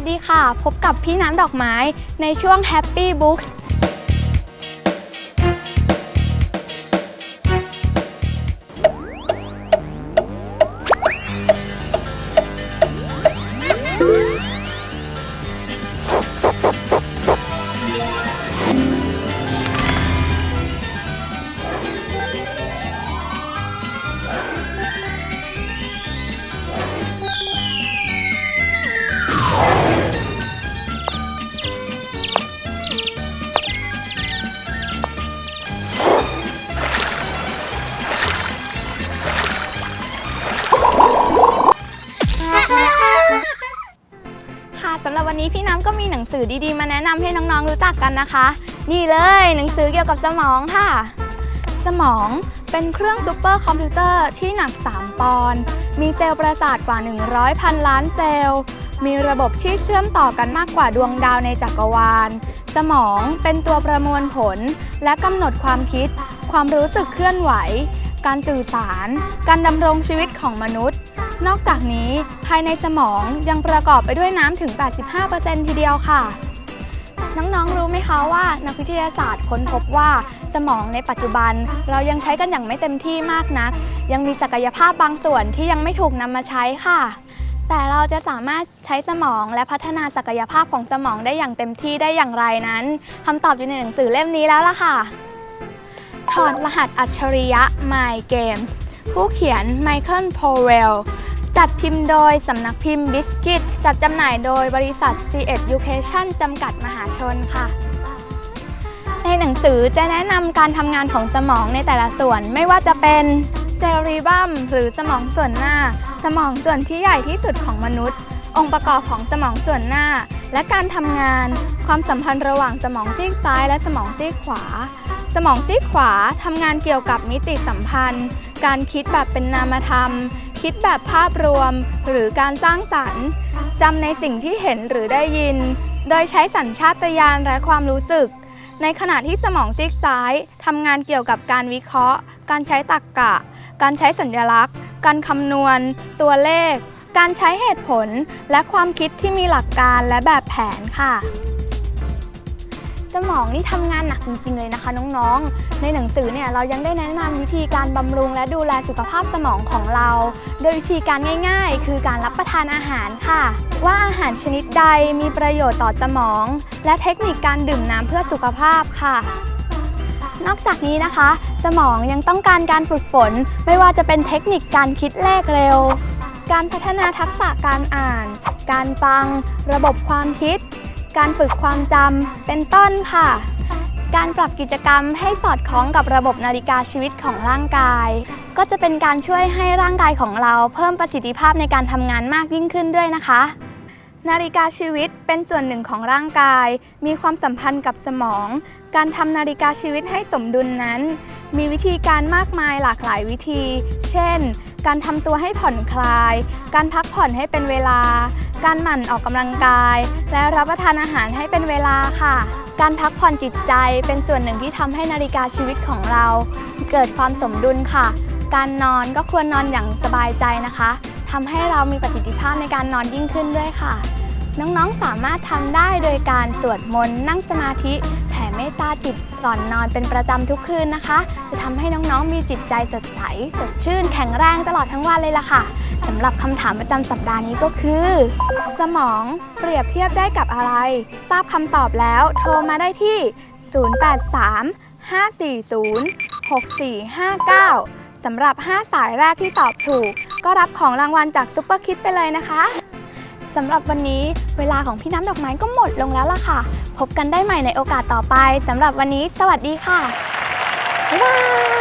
วัสดีค่ะ พบกับพี่น้ำดอกไม้ในช่วง Happy Books นี้พี่น้ำก็มีหนังสือดีๆ มาแนะนำให้น้องๆรู้จักกันนะคะ นี่เลยหนังสือเกี่ยวกับสมองค่ะ สมองเป็นเครื่องซูเปอร์คอมพิวเตอร์ที่หนัก 3 ปอนด์มีเซลล์ประสาทกว่า 100พันล้านเซลล์ มีระบบที่เชื่อมต่อกันมากกว่าดวงดาวในจักรวาล สมองเป็นตัวประมวลผล และกำหนดความคิด ความรู้สึกเคลื่อนไหว การสื่อสาร การดำรงชีวิตของมนุษย์ นอกจากนี้ภายในสมองยังประกอบไปด้วยน้ำถึง 85%ทีเดียวค่ะ น้องๆ รู้ไหมคะว่า นักวิทยาศาสตร์ค้นพบว่า สมองในปัจจุบันเรายังใช้กันอย่างไม่เต็มที่มากนัก ยังมีศักยภาพบางส่วนที่ยังไม่ถูกนำมาใช้ค่ะ แต่เราจะสามารถใช้สมองและพัฒนาศักยภาพของสมองได้อย่างเต็มที่ได้อย่างไรนั้นคำตอบอยู่ในหนังสือเล่มนี้แล้วล่ะค่ะถอดรหัสอัจฉริยะ My Games ผู้เขียน Michael Powell จัดพิมพ์โดยสำนักพิมพ์ Biscuit จัดจำหน่ายโดยบริษัท C Education จำกัดมหาชนค่ะ ในหนังสือจะแนะนำการทำงานของสมองในแต่ละส่วนไม่ว่าจะเป็นเซลรีบัมหรือสมองส่วนหน้า สมองส่วนที่ใหญ่ที่สุดของมนุษย์ องค์ประกอบของสมองส่วนหน้า และการทำงาน ความสัมพันธ์ระหว่างสมองซีกซ้าย และสมองซีกขวา สมองซีกขวาทำงานเกี่ยวกับมิติสัมพันธ์ การคิดแบบเป็นนามธรรม คิดแบบภาพรวมหรือการสร้างสรรค์จำในสิ่งที่เห็นหรือได้ยิน โดยใช้สัญชาตญาณและความรู้สึก ในขณะที่สมองซีกซ้ายทำงานเกี่ยวกับการวิเคราะห์ การใช้ตรรกกะ การใช้สัญลักษณ์ การคำนวณ ตัวเลข การใช้เหตุผล และความคิดที่มีหลักการและแบบแผนค่ะ สมองนี่ทำงานหนักจริงๆเลยนะคะน้องๆ ในหนังสือเนี่ยเรายังได้แนะนำวิธีการบำรุงและดูแลสุขภาพสมองของเรา โดยวิธีการง่ายๆ คือการรับประทานอาหารค่ะ ว่าอาหารชนิดใดมีประโยชน์ต่อสมอง และเทคนิคการดื่มน้ำเพื่อสุขภาพค่ะนอกจากนี้นะคะ สมองยังต้องการการฝึกฝน ไม่ว่าจะเป็นเทคนิคการคิดเลขเร็ว การพัฒนาทักษะการอ่าน การฟัง ระบบความคิด การฝึกความจำเป็นต้นค่ะ การปรับกิจกรรมให้สอดคล้องกับระบบนาฬิกาชีวิตของร่างกาย ก็จะเป็นการช่วยให้ร่างกายของเราเพิ่มประสิทธิภาพในการทำงานมากยิ่งขึ้นด้วยนะคะ นาฬิกาชีวิตเป็นส่วนหนึ่งของร่างกาย มีความสัมพันธ์กับสมอง การทำนาฬิกาชีวิตให้สมดุลนั้น มีวิธีการมากมายหลากหลายวิธี เช่น การทำตัวให้ผ่อนคลาย การพักผ่อนให้เป็นเวลา การหมั่นออกกำลังกาย และรับประทานอาหารให้เป็นเวลาค่ะ การพักผ่อนจิตใจเป็นส่วนหนึ่งที่ทำให้นาฬิกาชีวิตของเรา เกิดความสมดุลค่ะ การนอนก็ควรนอนอย่างสบายใจนะคะทำให้เรามีประสิทธิภาพในการนอนยิ่งขึ้นด้วยค่ะ น้องๆสามารถทำได้โดยการสวดมนต์นั่งสมาธิ เมตตาจิตก่อนนอนเป็นประจำทุกคืนนะคะ จะทำให้น้องๆ มีจิตใจสดใส สดชื่น แข็งแรงตลอดทั้งวันเลยล่ะค่ะสำหรับคำถามประจำสัปดาห์นี้ก็คือ สมองเปรียบเทียบได้กับอะไร ทราบคำตอบแล้ว โทรมาได้ที่ 083 540 6459 สำหรับ 5 สายแรกที่ตอบถูก ก็รับของรางวัลจากซุปเปอร์คิดไปเลยนะคะ สำหรับวันนี้เวลาของพี่น้ำดอกไม้ก็หมดลงแล้วล่ะค่ะ พบกันได้ใหม่ในโอกาสต่อไปสำหรับวันนี้ สวัสดีค่ะบ๊ายบาย